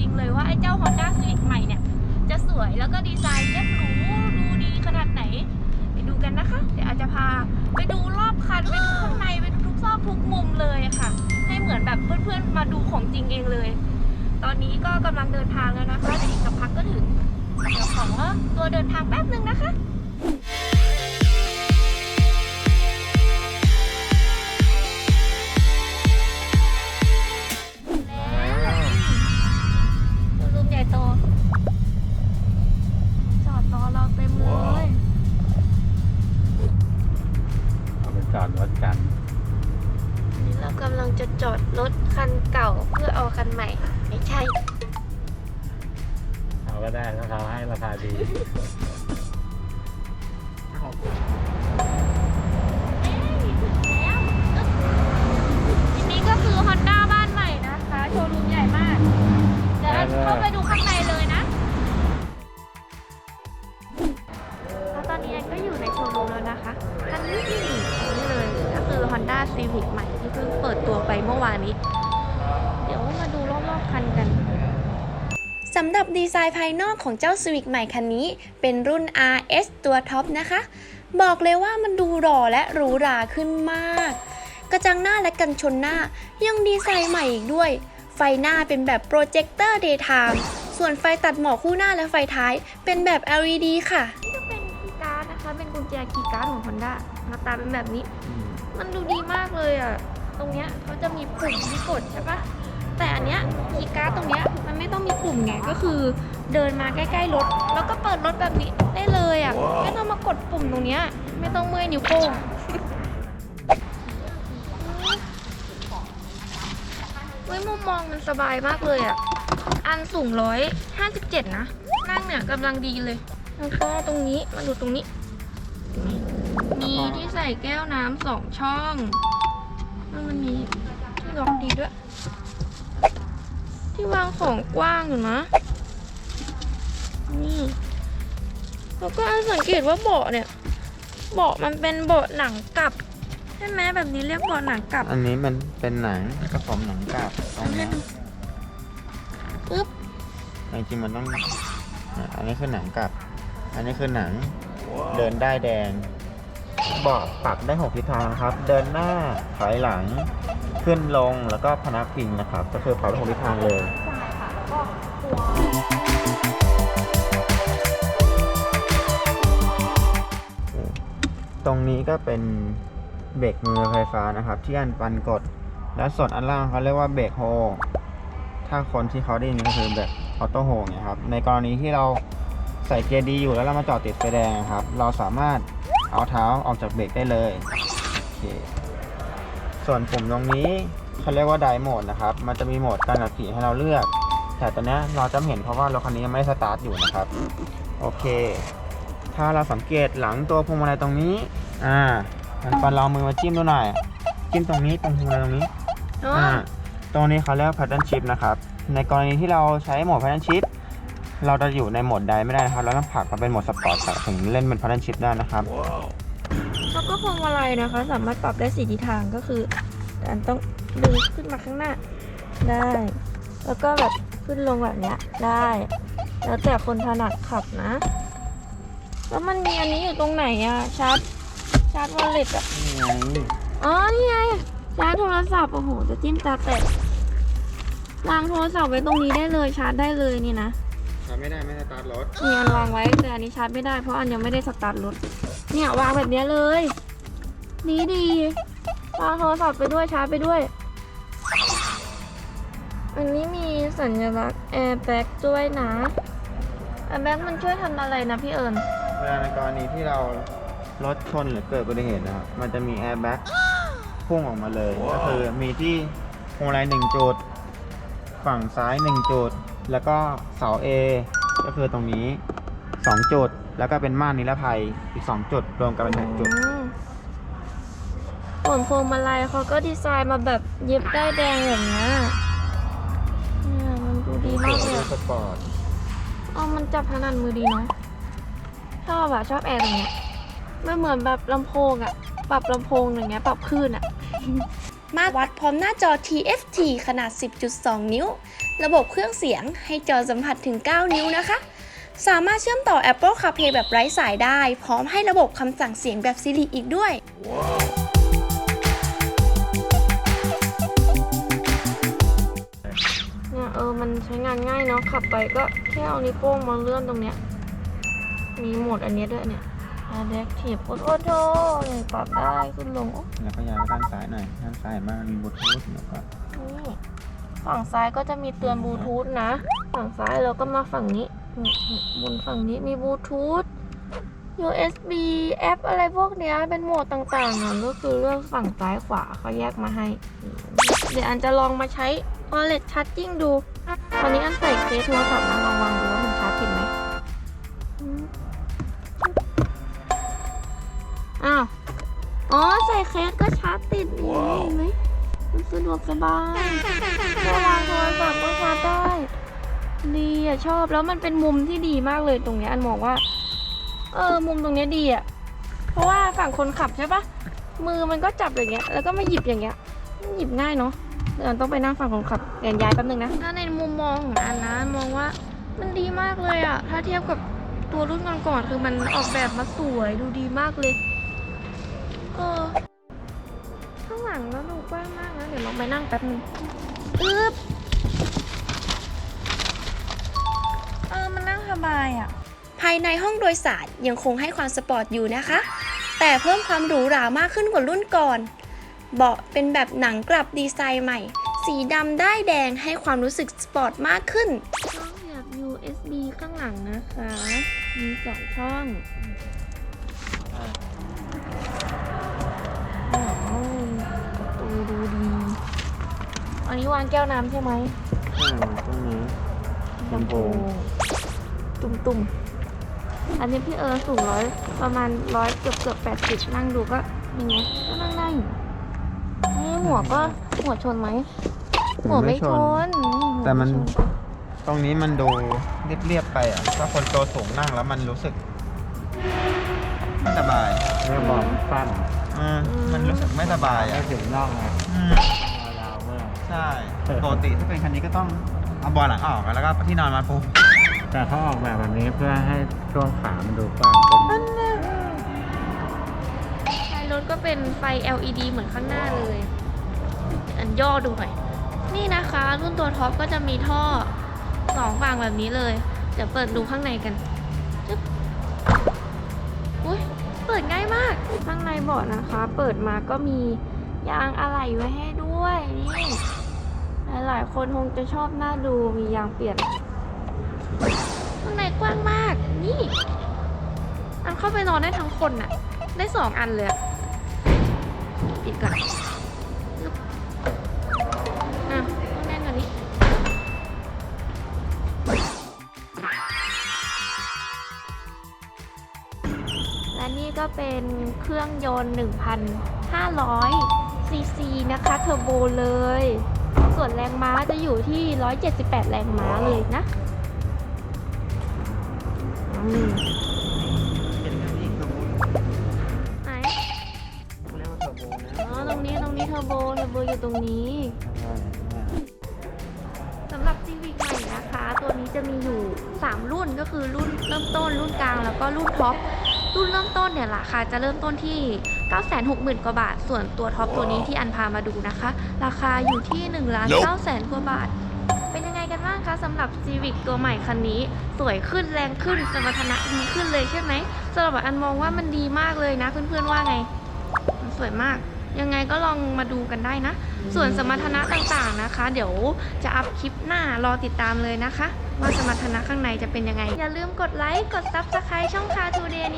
ริงเลยว่าไอ้เจ้า Honda Civic ใหม่เนี่ย จะสวยแล้วก็ดีไซน์เรียบหรูดูดีขนาดไหน ไปดูกันนะคะ เดี๋ยวอาจจะพาไปดูรอบคัน ไปดูข้างใน ไปดูทุกซอกทุกมุมเลยค่ะ ให้เหมือนแบบเพื่อนๆมาดูของจริงเองเลย ตอนนี้ก็กำลังเดินทางแล้วนะคะเดี๋ยวอีกสักพักก็ถึงเดี๋ยวขอตัวเดินทางแป๊บหนึ่งนะคะ จะจอดรถคันเก่าเพื่อเอาคันใหม่ ไม่ใช่ เอาก็ได้ถ้าเขาให้ราคาดีเอ้ยถึงแล้วอึ๊บอันนี้ก็คือ Honda บ้านใหม่นะคะ โชว์รูมใหญ่มาก เดี๋ยวเราเข้าไปดู สำหรับดีไซน์ภายนอกของเจ้า Civic ใหม่คันนี้ เป็นรุ่น RS ตัวท็อปนะคะ บอกเลยว่ามันดูหล่อและหรูหราขึ้นมาก กระจังหน้าและกันชนหน้ายังดีไซน์ใหม่อีกด้วย ไฟหน้าเป็นแบบโปรเจคเตอร์ daytime ส่วนไฟตัดหมอกคู่หน้าและไฟท้ายเป็นแบบ LED ค่ะ นี่ก็เป็นคีย์การ์ดนะคะ เป็นกุญแจคีย์การ์ดของ Honda หน้าตาเป็นแบบนี้ มันดูดีมากเลยอะ ตรงเนี้ยเขาจะมีปุ่มที่กดใช่ปะ แต่อันเนี้ยคีย์การ์ดตรงเนี้ยมันไม่ต้องมีปุ่มไงก็คือเดินมาใกล้ๆรถ แล้วก็เปิดรถแบบนี้ได้เลยอะไม่ต้องมากดปุ่มตรงเนี้ยไม่ต้องเมื่อยนิ้วโป้งเฮ้ยมุมมองมันสบายมากเลยอะ อันสูงร้อยห้าสิบเจ็ดนะ นั่งเนี่ยกำลังดีเลย แล้วก็ตรงนี้มาดูตรงนี้ มีที่ใส่แก้วน้ำสองช่องแล้วมันมีที่ล็อกดีด้วย ที่วางของกว้างอยู่นะ นี่ แล้วก็อันสังเกตว่าเบาะเนี่ย เบาะมันเป็นเบาะหนังกลับใช่ไหมแบบนี้เรียกเบาะหนังกลับอันนี้มันเป็นหนังกระผมหนังกาบตรงเนี้ยปึ๊บจริงๆมันต้องอะอันนี้คือหนังกลับ อันนี้คือหนังเดินได้แดง เบาะปรับได้หกทิศทางครับ เดินหน้า ถอยหลัง ขึ้นลง แล้วก็พนักพิงนะครับ ก็คือปรับได้หกทิศทางเลย ใช่ค่ะ แล้วก็ตัวตรงนี้ก็เป็นเบรกมือไฟฟ้านะครับ ที่อันปันกด และส่วนอันล่างเขาเรียกว่าเบรกโฮ ถ้าคนที่เขาได้ยินก็คือแบบออโต้โฮเนี่ยครับ ในกรณีที่เราใส่เกียร์ดีอยู่แล้วเรามาจอดติดไฟแดงครับ เราสามารถ เอาเท้าออกจากเบรกได้เลยโอเคส่วนปุ่มตรงนี้เขาเรียกว่าไดโหมดนะครับ มันจะมีโหมดการขับขี่ให้เราเลือก แต่ตอนนี้เราจะไม่เห็นเพราะว่ารถคันนี้ยังไม่ได้สตาร์ทอยู่นะครับ โอเค ถ้าเราสังเกตหลังตัวพวงมาลัยตรงนี้ อ่ามันปันเราเอามือมาจิ้มดูหน่อย จิ้มตรงนี้ตรงพวงมาลัยตรงนี้อ๋ออ่า ตรงนี้เขาเรียกว่า pattern shift นะครับ ในกรณีที่เราใช้โหมด pattern shift เร เราจะอยู่ในโหมดใดไม่ได้นะครับ เราต้องผลักมาเป็นโหมดสปอร์ตถึงเล่นเป็น pattern shift ได้นะครับ แล้วก็พวงมาลัยนะคะ สามารถปรับได้สี่ทิศทางก็คืออันต้องดึงขึ้นมาข้างหน้าได้ แล้วก็แบบขึ้นลงแบบเนี้ยได้ แล้วแต่คนถนัดขับนะ แล้วมันมีอันนี้อยู่ตรงไหนอะชาร์จชาร์จวอลเล็ตอะอ๋อนี่ไงชาร์จโทรศัพท์โอ้โหจะจิ้มตาแตกวางโทรศัพท์ไว้ตรงนี้ได้เลยชาร์จได้เลยนี่นะ ทำไม่ได้ไม่สตาร์ทรถนี่อันวางไว้แต่อันนี้ชาร์จไม่ได้เพราะอันยังไม่ได้สตาร์ทรถเนี่ยวางแบบเนี้ยเลยนี่ดีวางโทรศัพท์ไปด้วยชาร์จไปด้วย อันนี้มีสัญลักษณ์แอร์แบ็กด้วยนะแอร์แบ็กมันช่วยทำอะไรนะพี่เอิญเวลาในกรณีที่เรารถชนหรือเกิดอุบัติเหตุนะครับ มันจะมีแอร์แบ็กพุ่งออกมาเลย ก็คือมีที่พวงมาลัยหนึ่งจุดฝั่งซ้ายหนึ่งจุด แล้วก็เสา A ก็คือตรงนี้สองจุด แล้วก็เป็นม่านนิรภัยอีกสองจุด รวมกันเป็นหกจุด อืมส่วนพวงมาลัยเขาก็ดีไซน์มาแบบเย็บได้ายแดงอย่างเงี้ยเนี่ยมันดูดีมากเลยอะ สปอร์ตอ๋อ มันจับถนัดมือดีเนาะ ชอบอะชอบแอร์ตรงเนี้ยไม่เหมือนแบบลำโพงอะปรับลำโพงอย่างเงี้ย ปรับคลื่นอะ มาตรวัดพร้อมหน้าจอ TFT ขนาด 10.2 นิ้ว ระบบเครื่องเสียงให้จอสัมผัสถึง 9 นิ้วนะคะ สามารถเชื่อมต่อ Apple CarPlay แบบไร้สายได้ พร้อมให้ระบบคำสั่งเสียงแบบ Siri อีกด้วย เนี่ยเออ มันใช้งานง่ายเนาะขับไปก็แค่เอานิ้วโป้งมาเลื่อนตรงเนี้ย มีโหมดอันเนี้ยด้วยเนี่ย Adaptive โอ้โหโทเนี่ยปรับได้ขึ้นลงโอ้แล้วก็ย้ายไปด้านซ้ายหน่อย ด้านซ้ายมากมีบลูทูธแล้วก็นี่ฝั่งซ้ายก็จะมีเตือนบลูทูธนะ ฝั่งซ้ายเราก็มาฝั่งนี้นี่นี่บนฝั่งนี้มีบลูทูธ USB แอปอะไรพวกเนี้ย เป็นโหมดต่างๆอะก็คือเลือกฝั่งซ้ายขวาเขาแยกมาให้ เดี๋ยวอันจะลองมาใช้ Wallet Charging ดู ตอนนี้อันใส่เคสโทรศัพท์มาลองวางดูว่ามันชาร์จติดไหม อืมอ้าว อ๋อ ใส่เคสก็ชาร์จติดนี่เห็นไหมมันสะดวกสบายแค่วางโทรศัพท์ก็ชาร์จได้ ดีอะชอบแล้วมันเป็นมุมที่ดีมากเลยตรงเนี้ยอันมองว่า เออ มุมตรงเนี้ยดีอะ เพราะว่าฝั่งคนขับใช่ปะมือมันก็จับอย่างเงี้ย แล้วก็มาหยิบอย่างเงี้ย หยิบง่ายเนาะเดี๋ยวอันต้องไปนั่งฝั่งคนขับเดี๋ยวย้ายแป๊บนึงนะ ถ้าในมุมมองของอันนะมองว่ามันดีมากเลยอะถ้าเทียบกับตัวรุ่นก่อนๆคือมันออกแบบมาสวยดูดีมากเลย เออข้างหลังแล้วดูกว้างมากนะ เดี๋ยวลองไปนั่งแป๊บนึงอึ๊บเออ มันนั่งสบายอะภายในห้องโดยสารยังคงให้ความสปอร์ตอยู่นะคะ แต่เพิ่มความหรูหรามากขึ้นกว่ารุ่นก่อน เบาะเป็นแบบหนังกลับดีไซน์ใหม่ สีดำได้แดงให้ความรู้สึกสปอร์ตมากขึ้น ช่องแบบ USB ข้างหลังนะคะ มีสองช่อง ดูดีอันนี้วางแก้วน้ำใช่ไหมอืมตรงนี้ลำโพงตุ่มตุ่มๆอันนี้พี่เออสูงร้อยประมาณร้อยเกือบเกือบแปดสิบนั่งดูก็ยังไงก็นั่งได้อยู่นี่หัวก็หัวชนไหมหัวไม่ชนอืหัวแต่มันไชตรงนี้มันดูเรียบๆไปอะ ถ้าคนตัวสูงนั่งแล้วมันรู้สึกไม่สบายเรื่องบอกสั้น อืมมันรู้สึกไม่สบายไม่อะถึงน่องไงอืมยาวมากใช่ปกติถ้าเป็นคันนี้ก็ต้องเอาเบอลหลังออกแล้วก็ที่นอนมาปูแต่เขาออกแบบแบบนี้เพื่อให้ช่วงขา มันดูกว้างขึ้นท้ายรถก็เป็นไฟ LED เหมือนข้างหน้าเลย อันย่อดูหน่อย นี่นะคะ รุ่นตัวท็อปก็จะมีท่อสองฝั่งแบบนี้เลย เดี๋ยวเปิดดูข้างในกัน เปิดง่ายมาก ข้างในเบาะนะคะ เปิดมาก็มียางอะไหล่ไว้ให้ด้วยนี่หลายๆคนคงจะชอบหน้าดูมียางเปลี่ยนข้างในกว้างมาก นี่อันเข้าไปนอนได้ทั้งคนน่ะ ได้สองอันเลยอะปิดก่อน และนี่ก็เป็นเครื่องยนต์ 1,500 ซีซีนะคะเทอร์โบเลย ส่วนแรงม้าจะอยู่ที่ 178 แรงม้าเลยนะอืมเป็นแค่นี้คือบูไหนเรียกว่าเทอร์โบนะอ๋อตรงนี้ตรงนี้เทอร์โบเทอร์โบอยู่ตรงนี้ใช่ใช่สำหรับ Civic ใหม่นะคะ ตัวนี้จะมีอยู่ 3 รุ่นก็คือรุ่นเริ่มต้นรุ่นกลางแล้วก็รุ่นท็อป รุ่นเริ่มต้นเนี่ยราคาจะเริ่มต้นที่ 960,000 กว่าบาท ส่วนตัวท็อปตัวนี้ที่อันพามาดูนะคะ ราคาอยู่ที่1ล้าน9แสนกว่าบาท เป็นยังไงกันบ้างคะสำหรับ Civic ตัวใหม่คันนี้ สวยขึ้นแรงขึ้นสมรรถนะดีขึ้นเลยใช่ไหมสำหรับอันมองว่ามันดีมากเลยนะ เพื่อนๆว่าไง มันสวยมากยังไงก็ลองมาดูกันได้นะ ส่วนสมรรถนะต่างๆนะคะ เดี๋ยวจะอัพคลิปหน้ารอติดตามเลยนะคะ ว่าสมรรถนะข้างในจะเป็นยังไง อย่าลืมกดไลค์ กด Subscribe ช่องคาทูเดน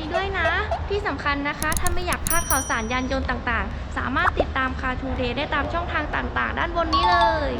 ี้ด้วยนะ ที่สำคัญนะคะ ถ้าไม่อยากพลาดข่าวสารยานยนต์ต่างๆ สามารถติดตามคาทูเดย์ได้ตามช่องทางต่างๆ ด้านบนนี้เลย